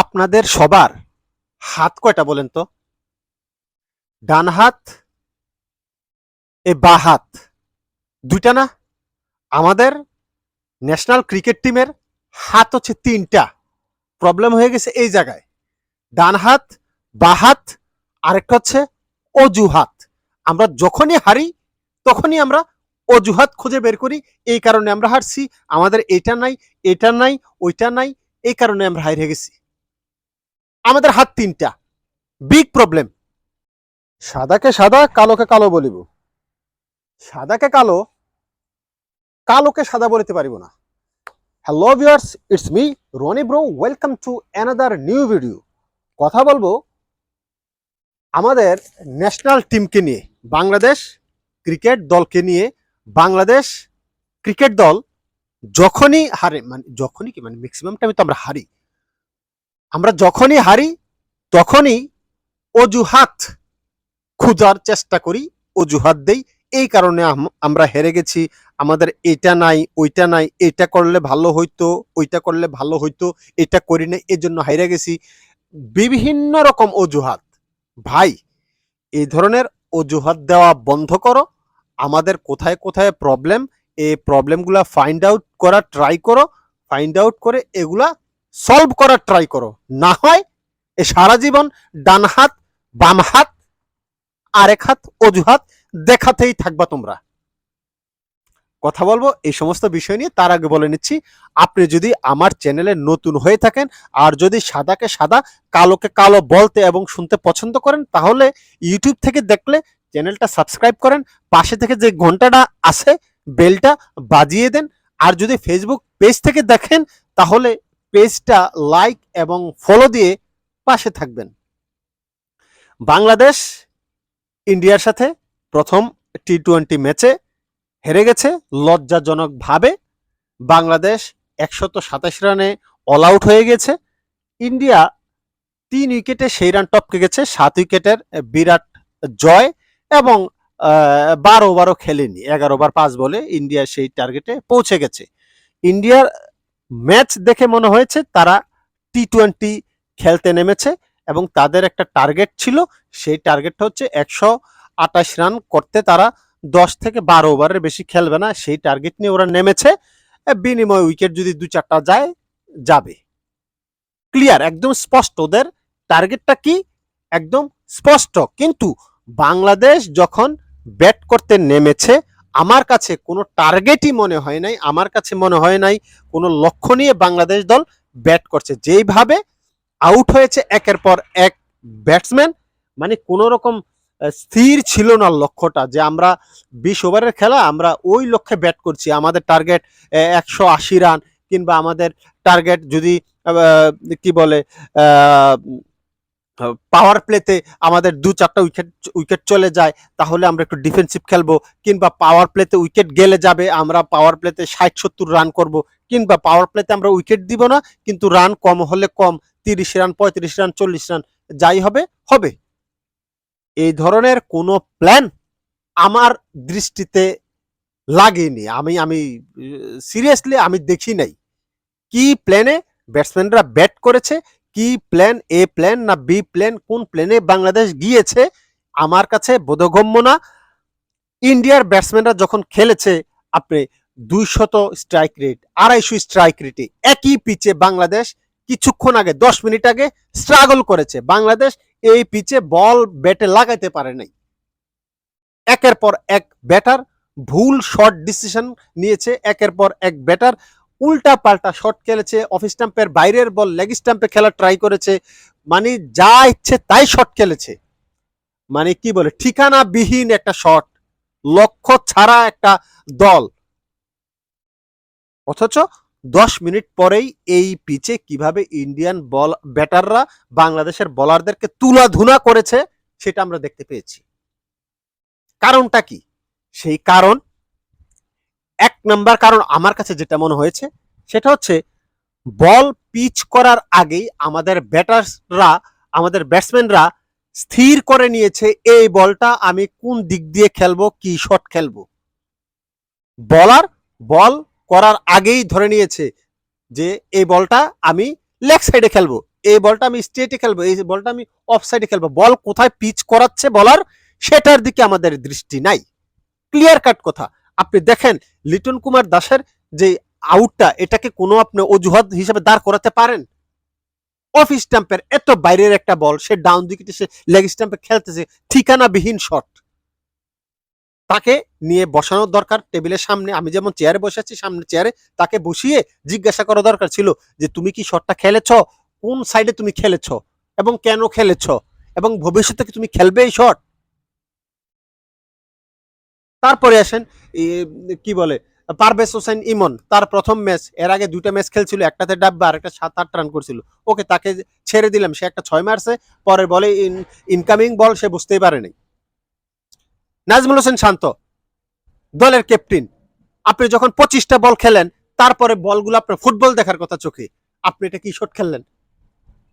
আপনাদের সবার হাত কয়টা বলেন তো? ডান হাত, এ বা হাত। দুইটা না? আমাদের ন্যাশনাল ক্রিকেট টিমের হাত হচ্ছে তিনটা। প্রবলেম হয়ে গেছে এই জায়গায়। ডান হাত, বা হাত, আরেকটা হচ্ছে অজুহাত। আমরা যখনই হারি, তখনই আমরা অজুহাত খুঁজে বের করি। এই কারণে আমরা হারছি। আমাদের এটা নাই এটা নাই, ওইটা নাই, এই কারণে আমরা হারিয়ে গেছি। আমাদের হাত তিনটা। বিগ প্রবলেম সাদাকে সাদা, কালোকে কালো বলিব। সাদাকে কালো, কালোকে সাদা বলিতে পারিব না। Hello viewers it's me Roni bro welcome to another new video কথা বলব আমাদের ন্যাশনাল টিমকে নিয়ে, বাংলাদেশ ক্রিকেট দলকে নিয়ে। বাংলাদেশ ক্রিকেট দল যখনই হারে মানে যখনই কি মানে ম্যাক্সিমাম টাইমে তো আমরা হারি। আমরা যখনই হারি, তখনই অজুহাত খোঁজার চেষ্টা করি, অজুহাত দেই। এই কারণে আম- আমরা হেরে গেছি। আমাদের এটা নাই, ওইটা নাই, এটা করলে ভালো হইতো, ওইটা করলে ভালো হইতো, এটা করি না এই জন্য হাইরে গেছি। বিভিন্ন রকম অজুহাত। ভাই এই ধরনের অজুহাত দেওয়া বন্ধ করো। আমাদের কোথায় কোথায় প্রবলেম এই প্রবলেমগুলা ফাইন্ড আউট করা ট্রাই করো। ফাইন্ড আউট করে এগুলা সলভ করার ট্রাই করো। না হয় এ সারা জীবন ডান হাত, বাম হাত, আরেক হাত অজুহাত দেখাতেই থাকবা তোমরা। কথা বলব এই সমস্ত বিষয় নিয়ে, তার আগে বলে নিচ্ছি, আপনি যদি আমার চ্যানেলে নতুন হয়ে থাকেন, আর যদি সাদাকে সাদা, কালোকে কালো বলতে এবং শুনতে পছন্দ করেন, তাহলে ইউটিউব থেকে দেখলে চ্যানেলটা সাবস্ক্রাইব করেন, পাশে থেকে যে ঘন্টাটা আছে, বেলটা বাজিয়ে দেন, আর যদি ফেসবুক পেজ থেকে দেখেন, তাহলে পেজটা লাইক এবং ফলো দিয়ে পাশে থাকবেন। বাংলাদেশ ইন্ডিয়ার সাথে প্রথম টি টোয়েন্টি ম্যাচে হেরে গেছে লজ্জাজনকভাবে। বাংলাদেশ একশত সাতাশ রানে অল আউট হয়ে গেছে। ইন্ডিয়া তিন উইকেটে সেই রান টপকে গেছে, সাত উইকেটের বিরাট জয় এবং বারো ওভারও খেলেনি, এগারো ওভার পাঁচ বলে ইন্ডিয়া সেই টার্গেটে পৌঁছে গেছে। ইন্ডিয়ার ম্যাচ দেখে মনে হয়েছে তারা টি টোয়েন্টি খেলতে নেমেছে এবং তাদের একটা টার্গেট ছিল। সেই টার্গেটটা হচ্ছে একশো আটাশ রান করতে তারা দশ থেকে বারো ওভারের বেশি খেলবে না। সেই টার্গেট নিয়ে ওরা নেমেছে। বিনিময় উইকেট যদি দু চারটা যায়, যাবে। ক্লিয়ার একদম স্পষ্ট। ওদের টার্গেটটা কি? একদম স্পষ্ট। কিন্তু বাংলাদেশ যখন ব্যাট করতে নেমেছে আমার কাছে কোনো টার্গেটই মনে হয় নাই, আমার কাছে মনে হয় নাই কোনো লক্ষ্য নিয়ে বাংলাদেশ দল ব্যাট করছে। যেইভাবে আউট হয়েছে একের পর এক ব্যাটসম্যান মানে কোনো রকম স্থির ছিল না লক্ষ্যটা যে আমরা বিশ ওভারের খেলা আমরা ওই লক্ষ্যে ব্যাট করছি। আমাদের টার্গেট একশো আশি রান কিংবা আমাদের টার্গেট যদি কি বলে পাওয়ার প্লেতে আমাদের দু চারটা উইকেট উইকেট চলে যায়, তাহলে আমরা একটু ডিফেন্সিভ খেলব, কিংবা পাওয়ার প্লেতে উইকেট গেলে যাবে, আমরা পাওয়ার প্লেতে ষাট সত্তর রান করব, কিংবা পাওয়ার প্লেতে আমরা উইকেট দিব না, কিন্তু রান কম হলে কম, তিরিশ রান পঁয়ত্রিশ রান চল্লিশ রান যাই হবে হবে। এই ধরনের কোনো প্ল্যান আমার দৃষ্টিতে লাগেনি, আমি আমি সিরিয়াসলি আমি দেখি নাই। কি প্ল্যানে ব্যাটসম্যানরা ব্যাট করেছে কি প্ল্যান এ প্ল্যান না বি প্ল্যান কোন প্ল্যানে বাংলাদেশ গিয়েছে? আমার কাছে বোধগম্য না। ইন্ডিয়ার ব্যাটসম্যানরা যখন খেলেছে, আপনি দুইশত স্ট্রাইক রেট আড়াইশো স্ট্রাইক রেটে একই পিচে বাংলাদেশ কিছুক্ষণ আগে, দশ মিনিট আগে স্ট্রাগল করেছে। বাংলাদেশ এই পিচে বল ব্যাটে লাগাইতে পারে নাই। একের পর এক ব্যাটার ভুল শর্ট ডিসিশন নিয়েছে, একের পর এক ব্যাটার উল্টা পাল্টা শট খেলেছে অফ স্টাম্পের বাইরের বল লেগ স্টাম্পে খেলা ট্রাই করেছে। মানে যা ইচ্ছে তাই শট খেলেছে। মানে কি বলে ঠিকানা বিহীন একটা শট লক্ষ্য ছাড়া একটা দল। অথচ দশ মিনিট পরেই এই পিচে কীভাবে ইন্ডিয়ান বল ব্যাটাররা বাংলাদেশের বলারদেরকে তুলাধুনা করেছে, সেটা আমরা দেখতে পেয়েছি। কারণটা কি? সেই কারণ এক নাম্বার কারণ আমার কাছে যেটা মনে হয়েছে, সেটা হচ্ছে বল পিচ করার আগেই আমাদের ব্যাটাররা আমাদের ব্যাটসম্যানরা স্থির করে নিয়েছে, এই বলটা আমি কোন দিক দিয়ে খেলব, কি শট খেলব। বলার বল করার আগেই ধরে নিয়েছে যে এই বলটা আমি লেগ সাইডে খেলব, এই বলটা আমি স্ট্রেটে খেলব, এই বলটা আমি অফ সাইডে খেলব। বল কোথায় পিচ করাচ্ছে বলার, সেটার দিকে আমাদের দৃষ্টি নাই। ক্লিয়ার কাট কথা। আপনি দেখেন লিটন কুমার দাসের যে আউটটা, এটাকে কোনো আপনি অজুহাত হিসেবে দাঁড় করাতে পারেন? অফ স্টাম্পের এত বাইরের একটা বল, সে ডাউন দিকে সে লেগ স্টাম্পে খেলতেছে, ঠিকানাবিহীন শট। তাকে নিয়ে বসানোর দরকার, টেবিলের সামনে, আমি যেমন চেয়ারে বসে আছি সামনে চেয়ারে তাকে বসিয়ে জিজ্ঞাসা করা দরকার ছিল যে, তুমি কি শটটা খেলেছ? কোন সাইডে তুমি খেলেছ? এবং কেন খেলেছ? এবং ভবিষ্যতে কি তুমি খেলবে এই শট? তারপরে আসেন কি বলে, পারভেজ হোসেন ইমন, তার প্রথম ম্যাচ এর আগে দুইটা ম্যাচ খেলছিল, একটাতে ডাব্বা আর একটা সাত আট রান করছিল। ওকে তাকে ছেড়ে দিলাম, সে একটা ছয় মারছে, পরের বলে ইনকামিং বল সে বুঝতেই পারেনি নাজমুল হোসেন শান্ত, দলের ক্যাপ্টেন আপনি যখন পঁচিশটা বল খেলেন, তারপরে বলগুলো আপনার ফুটবল দেখার কথা চোখে। আপনি এটা কি শট খেললেন?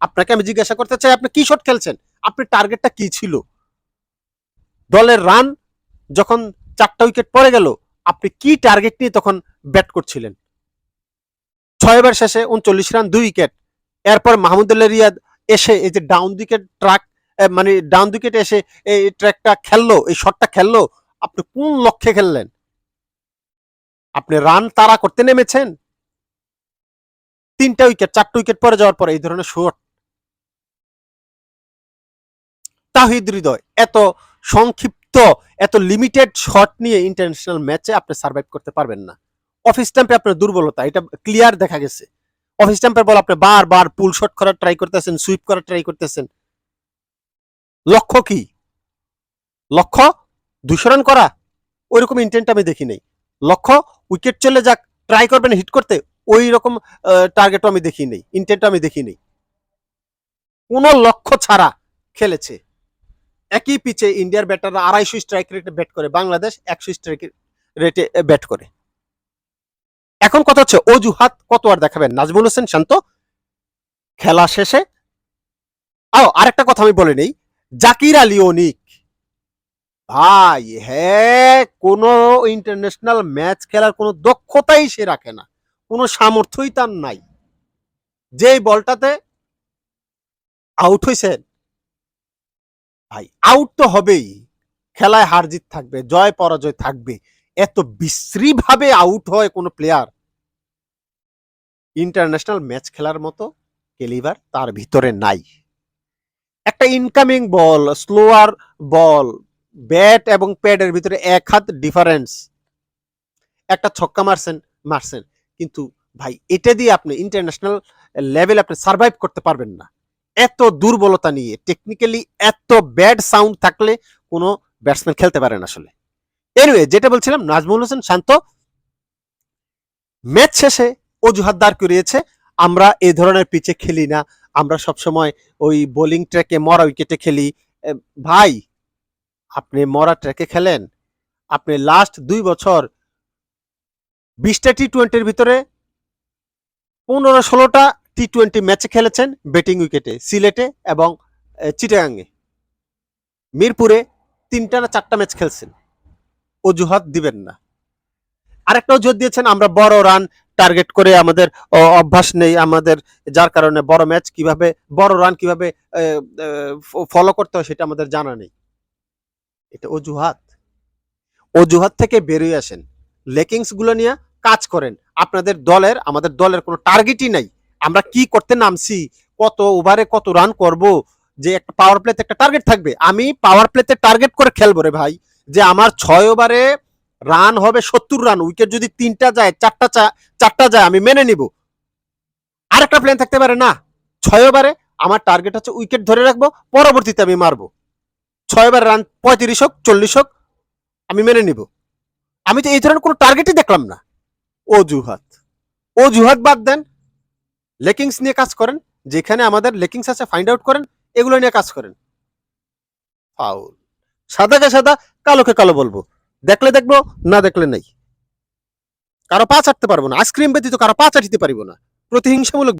আপনাকে আমি জিজ্ঞাসা করতে চাই, আপনি কি শট খেলছেন? আপনি টার্গেটটা কি ছিল? দলের রান যখন চারটা উইকেট পড়ে গেল, আপনি কি টার্গেট নিয়ে তখন ব্যাট করছিলেন? ছয় ওভার শেষে উনচল্লিশ রান দুই উইকেট এরপর মাহমুদুল্লাহ রিয়াদ এসে এই যে ডাউন উইকেট ট্রাক মানে ডাউন উইকেট এসে এই ট্র্যাকটা খেললো, এই শটটা খেললো, আপনি কোন লক্ষ্যে খেললেন? আপনি রান তারা করতে নেমেছেন? তিনটা উইকেট চারটা উইকেট পরে যাওয়ার পরে এই ধরনের শট তাহিদ হৃদয়, এত সংক্ষিপ্ত এত লিমিটেড শট নিয়ে ইন্টারন্যাশনাল ম্যাচে আপনি সার্ভাইভ করতে পারবেন না। অফ স্ট্যাম্পে আপনার দুর্বলতা, এটা ক্লিয়ার দেখা গেছে। অফ স্ট্যাম্পের বল আপনি বারবার পুল শট করার ট্রাই করতেছেন সুইপ করার ট্রাই করতেছেন। লক্ষ্য কি? লক্ষ্য রান করা। ওইরকম ইন্টেন্ট আমি দেখি নাই। লক্ষ্য উইকেট চলে যাক ট্রাই করবেন হিট করতে ওই রকম টার্গেটও আমি দেখি নেই ইন্টেন্ট আমি দেখি নেই। কোনো লক্ষ্য ছাড়া খেলেছে। একই পিচে ইন্ডিয়ার ব্যাটাররা আড়াইশো স্ট্রাইক রেটে ব্যাট করে, বাংলাদেশ একশো স্ট্রাইক রেটে ব্যাট করে। এখন কথা হচ্ছে অজুহাত কত আর দেখাবেন? নাজমুল হোসেন শান্ত, খেলা শেষে। আও আরেকটা কথা আমি বলে নেই, জাকির আলী অনিক। ভাই হ্যাঁ কোনো ইন্টারন্যাশনাল ম্যাচ খেলার কোনো দক্ষতাই সে রাখে না, কোনো সামর্থ্যই তার নাই। যেই বলটাতে আউট হয়েছেন ভাই আউট তো হবেই। খেলায় হার জিত থাকবে, জয় পরাজয় থাকবে। এত বিশ্রী ভাবে আউট হয় কোনো প্লেয়ার ইন্টারন্যাশনাল ম্যাচ খেলার মতো কেলিভার তার ভিতরে নাই। একটা incoming ball slower ball bat এবং প্যাডের ভিতরে এক হাত ডিফারেন্স একটা ছক্কা মারছেন মারছেন। কিন্তু ভাই, এটা দিয়ে আপনি ইন্টারন্যাশনাল লেভেল আপনি সার্ভাইভ করতে পারবেন না। এত দুর্বলতা নিয়ে টেকনিক্যালি এত ব্যাড সাউন্ড থাকলে কোনো ব্যাটসম্যান খেলতে পারেন আসলে। এনিওয়ে যেটা বলছিলাম, নাজমুল হোসেন শান্ত ম্যাচ শেষে অজুহাত দাঁড় করিয়েছে, আমরা এই ধরনের পিচে খেলি না, আমরা সবসময় ওই বোলিং ট্র্যাকে মরা উইকেটে খেলি। ভাই, আপনি মরা ট্র্যাকে খেলেন, আপনি লাস্ট দুই বছর বিশটা টি টোয়েন্টির ভিতরে পনেরো ষোলোটা টি টোয়েন্টি ম্যাচে খেলেছেন ব্যাটিং উইকেটে সিলেটে এবং চিটাগাঙ্গে। মিরপুরে তিনটা না চারটা ম্যাচ খেলছেন। অজুহাত দিবেন না। আরেকটা অজুহাত দিয়েছেন, আমরা বড় রান টার্গেট করে আমাদের অভ্যাস নেই আমাদের, যার কারণে বড় ম্যাচ কীভাবে, বড় রান কীভাবে ফলো করতে হয় সেটা আমাদের জানা নেই। এটা অজুহাত। অজুহাত থেকে বেরিয়ে আসেন। লেকিংসগুলো নিয়ে কাজ করেন। আপনাদের দলের, আমাদের দলের কোনো টার্গেটই নাই। আমরা কি করতে নামছি, কত ওভারে কত রান করব, যে একটা পাওয়ার প্লেতে একটা টার্গেট থাকবে। আমি পাওয়ার প্লেতে টার্গেট করে খেলব রে ভাই, যে আমার ছয় ওভারে রান হবে সত্তর রান উইকেট যদি তিনটা যায়, চারটা চারটা যায়, আমি মেনে নিব। আরেকটা প্ল্যান থাকতে পারে না, ছয় ওভারে আমার টার্গেট হচ্ছে উইকেট ধরে রাখব, পরবর্তীতে আমি মারবো। ছয় ওভার রান পঁয়ত্রিশ হোক, চল্লিশ হোক, আমি মেনে নিব। আমি তো এই ধরনের কোনো টার্গেটই দেখলাম না। অজুহাত। অজুহাত বাদ দেন লেকিংস নিয়ে কাজ করেন, যেখানে আমাদের লেকিংস আছে ফাইন্ড আউট করেন, এগুলো নিয়ে কাজ করেন। ফাউল। সাদাকে সাদা, কালোকে কালো বলব। দেখলে দেখব, না দেখলে নাই। কারও পা চাটতে পারব না। আইসক্রিম ব্যতীত কারও পা চাটিতে পারব না। প্রতিহিংসামূলক